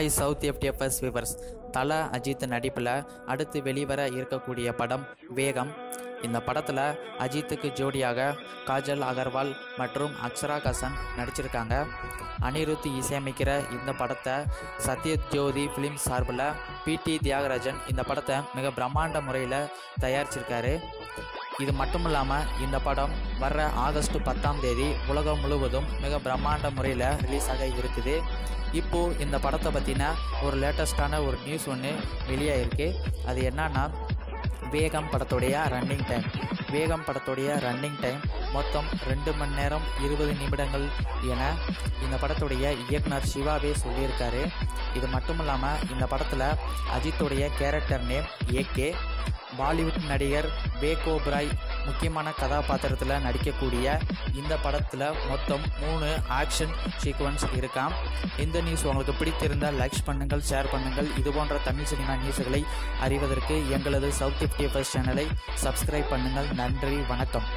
Hi south FDFS viewers. Thala Ajith நடிப்பில் அடுத்து வெளிவர இருக்கக்கூடிய படம் வேகம். இந்த படத்தில் அஜித்துக்கு ஜோடியாக காஜல் அகர்வால் மற்றும் அக்ஷரா கசன் நடிச்சிருக்காங்க. அனிருத் இசையமைக்கிற இந்த படத்தை சத்யஜோதி ஃபிலிம் சார்பில் பிடி தியாகராஜன் இந்த படத்தை மிக பிரம்மாண்ட முறையில் தயாரிச்சிருக்காரு. இது மட்டும் இல்லாமல் இந்த படம் வர்ற ஆகஸ்ட் பத்தாம் தேதி உலகம் முழுவதும் மிக பிரம்மாண்ட முறையில் ரிலீஸ் ஆக இருக்குது. இப்போது இந்த படத்தை பற்றின ஒரு லேட்டஸ்டான ஒரு நியூஸ் ஒன்று வெளியாகிருக்கு அது என்னன்னா வேகம் படத்துடைய ரன்னிங் டைம் வேகம் படத்துடைய ரன்னிங் டைம் மொத்தம் ரெண்டு மணி நேரம் இருபது நிமிடங்கள் என இந்த படத்துடைய இயக்குனர் சிவாவே சொல்லியிருக்காரு. இது மட்டும் இல்லாமல் இந்த படத்தில் அஜித்துடைய கேரக்டர் நேம் ஏகே பாலிவுட் நடிகர் பேகோ பிராய் முக்கியமான கதாபாத்திரத்தில் நடிக்கக்கூடிய இந்த படத்தில் மொத்தம் மூணு ஆக்ஷன் சீக்வன்ஸ் இருக்காம். இந்த நியூஸ் உங்களுக்கு பிடித்திருந்தால் லைக்ஸ் பண்ணுங்கள் ஷேர் பண்ணுங்கள். இது போன்ற தமிழ் சினிமா நியூஸ்களை அறிவதற்கு எங்களது சவுத் எஃப்டிஎஃப்எஸ் சேனலை சப்ஸ்கிரைப் பண்ணுங்கள். நன்றி வணக்கம்.